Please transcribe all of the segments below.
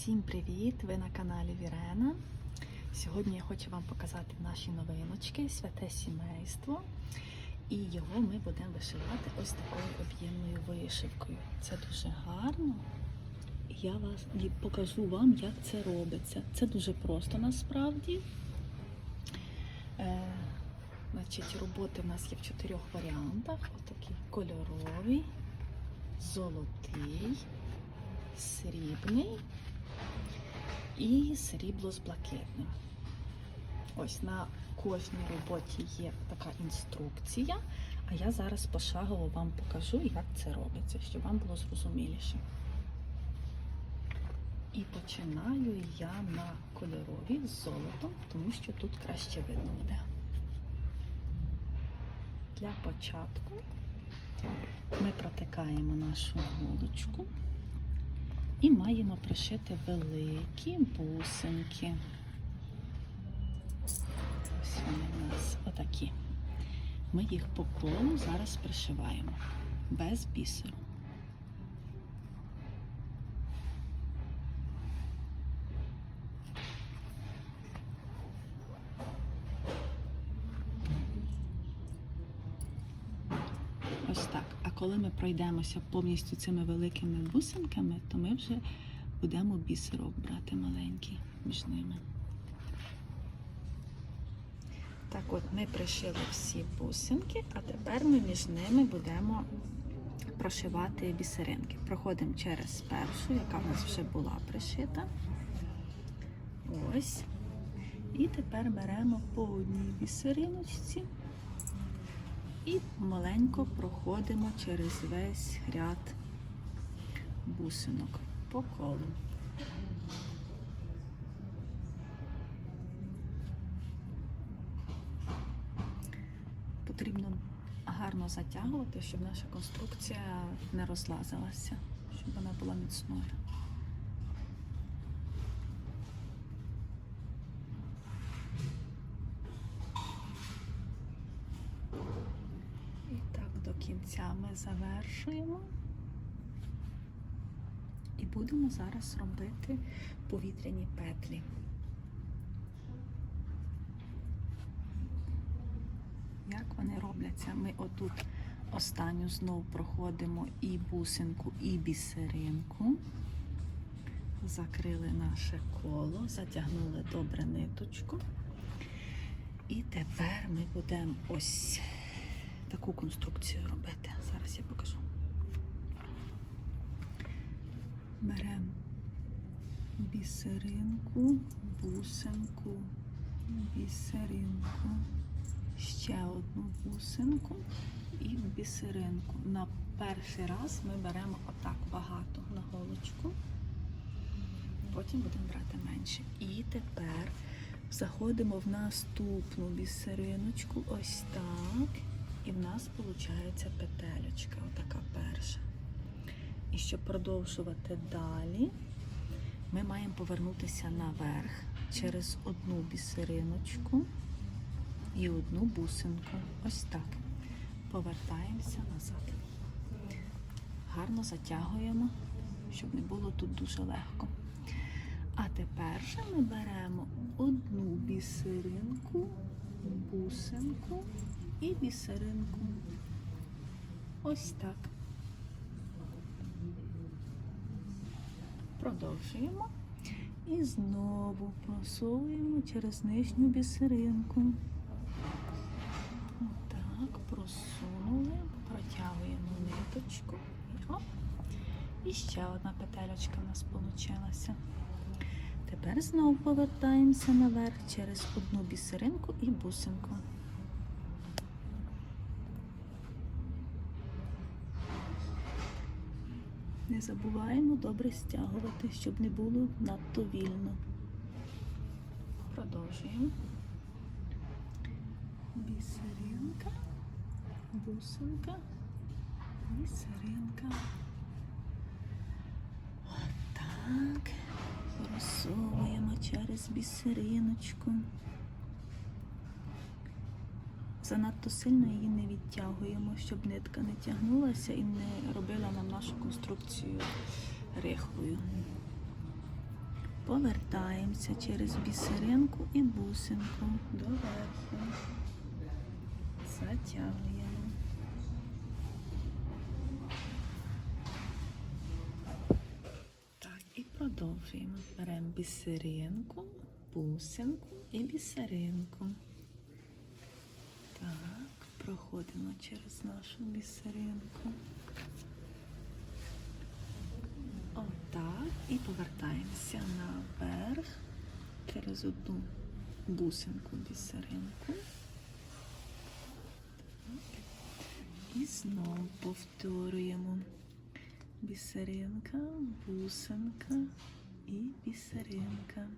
Всім привіт! Ви на каналі Вірена. Сьогодні я хочу вам показати наші новиночки, святе сімейство. І його ми будемо вишивати ось такою об'ємною вишивкою. Це дуже гарно. Я вас покажу вам, як це робиться. Це дуже просто насправді. Е, значить, роботи в нас є в чотирьох варіантах: отакий кольоровий, золотий, срібний і срібло з блакитним. Ось на кожній роботі є така інструкція, а я зараз пошагово вам покажу, як це робиться, щоб вам було зрозуміліше. І починаю я на кольоровій з золотом, тому що тут краще видно буде. Для початку ми протикаємо нашу голочку і маємо пришити великі бусинки. Ось вони у нас отакі. Ми їх по колу зараз пришиваємо без бісеру. Ось так. А коли ми пройдемося повністю цими великими бусинками, то ми вже будемо бісерок брати маленький між ними. Так от ми пришили всі бусинки, а тепер ми між ними будемо прошивати бісеринки. Проходимо через першу, яка в нас вже була пришита. Ось. І тепер беремо по одній бісериночці і маленько проходимо через весь ряд бусинок по колу. Потрібно гарно затягувати, щоб наша конструкція не розлазилася, щоб вона була міцною. Кінця ми завершуємо. І будемо зараз робити повітряні петлі. Як вони робляться? Ми отут останню знов проходимо і бусинку, і бісеринку. Закрили наше коло, затягнули добре ниточку. І тепер ми будемо ось таку конструкцію робити. Зараз я покажу. Беремо бісеринку, бусинку, бісеринку, ще одну бусинку і бісеринку. На перший раз ми беремо отак багато на голочку, потім будемо брати менше. І тепер заходимо в наступну бісериночку, ось так. І в нас виходить петелечка, отака перша. І щоб продовжувати далі, ми маємо повернутися наверх через одну бісериночку і одну бусинку. Ось так. Повертаємося назад. Гарно затягуємо, щоб не було тут дуже легко. А тепер же ми беремо одну бісеринку, бусинку і бісеринку. Ось так. Продовжуємо. І знову просовуємо через нижню бісеринку. Так, просунули, протягуємо ниточку. І, ще одна петелечка у нас вийшла. Тепер знову повертаємося наверх через одну бісеринку і бусинку. Не забуваємо добре стягувати, щоб не було надто вільно. Продовжуємо. Бісеринка, бусинка, бісеринка. Отак. Просовуємо через бісериночку. Занадто сильно її не відтягуємо, щоб нитка не тягнулася і не робила нам нашу конструкцію рихлою. повертаємося через бісеринку і бусинку доверху. Затягуємо. Так, і продовжуємо. Беремо бісеринку, бусинку і бісеринку. Так, проходимо через нашу бісеринку. Отак. І повертаємося наверх через одну бусинку бісеринку. І знову повторюємо. Бісеринка, бусинка і бісеринка.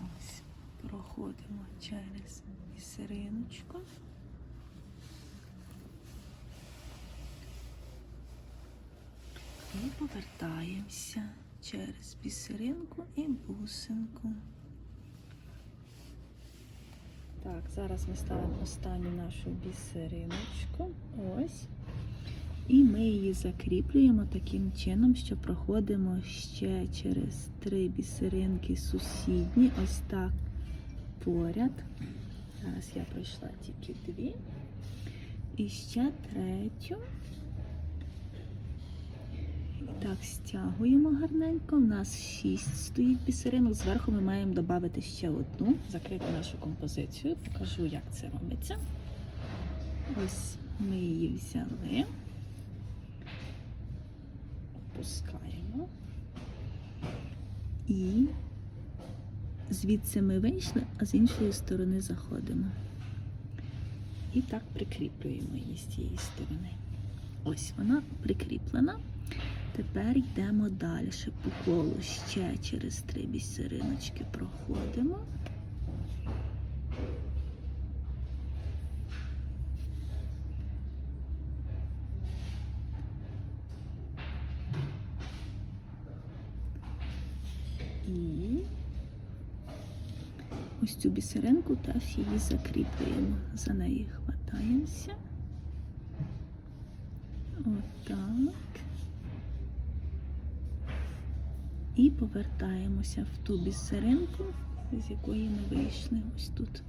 Ось проходимо через бісериночку. І повертаємося через бісеринку і бусинку. Так, зараз ми ставимо останню нашу бісериночку. Ось. І ми її закріплюємо таким чином, що проходимо ще через три бісеринки сусідні, ось так поряд. Зараз я пройшла тільки дві. І ще третю. Так, стягуємо гарненько. У нас шість стоїть бісеринок. Зверху ми маємо додати ще одну, закрити нашу композицію. Покажу, як це робиться. Ось ми її взяли, опускаємо. І звідси ми вийшли, а з іншої сторони заходимо. І так прикріплюємо її з цієї сторони. Ось вона прикріплена. Тепер йдемо далі по колу ще через три бісериночки проходимо. Ось цю бісеринку теж її закріплюємо. За неї хватаємося. Отак. І повертаємося в ту бісеринку, з якої ми вийшли ось тут.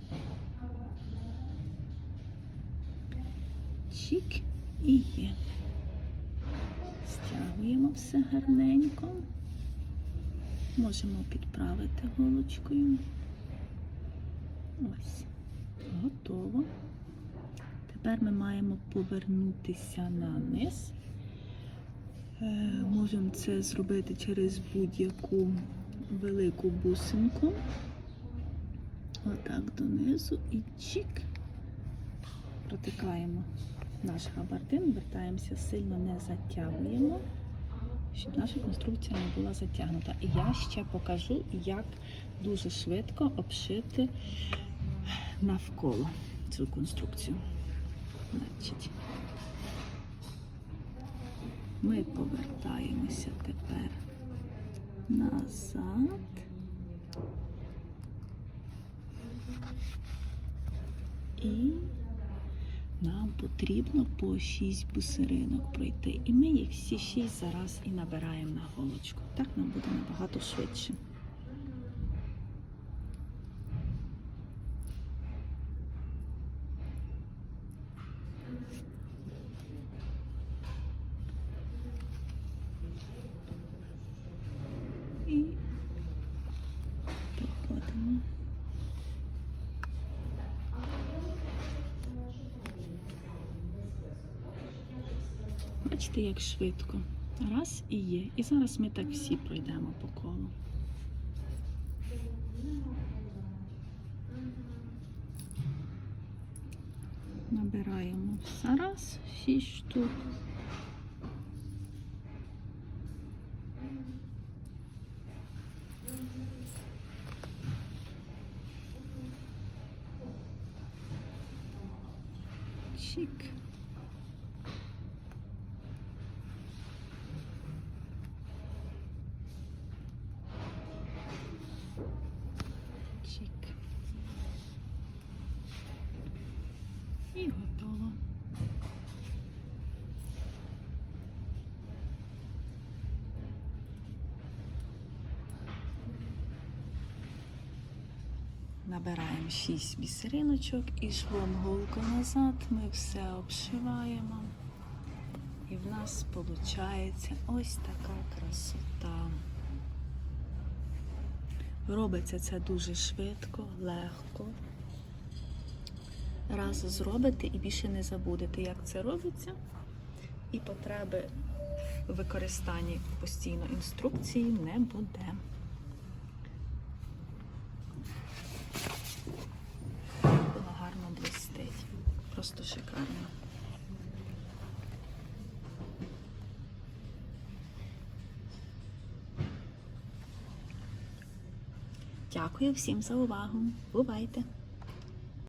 Чік і є. Стягуємо все гарненько. Можемо підправити голочкою. Ось, готово. Тепер ми маємо повернутися на низ. Е, Можемо це зробити через будь-яку велику бусинку. Отак донизу і чик. Протикаємо наш габардин, вертаємося, сильно не затягуємо, щоб наша конструкція не була затягнута. І я ще покажу, як дуже швидко обшити навколо цю конструкцію. Ми повертаємося тепер назад. І нам потрібно по 6 бусеринок пройти. І ми їх всі 6 зараз і набираємо на голочку. Так нам буде набагато швидше. І проходимо. Бачите, як швидко. Раз і є. І зараз ми так всі пройдемо по колу. Набираємо зараз 6 штук. Чик. І готово. Набираємо 6 бісериночок і швом голку назад, ми все обшиваємо. І в нас виходить ось така красота. Робиться це дуже швидко, легко. Раз зробите і більше не забудете, як це робиться. І потреби в використанні постійно інструкції не буде. Воно гарно блистить. Просто шикарно. Дякую всім за увагу. Бувайте!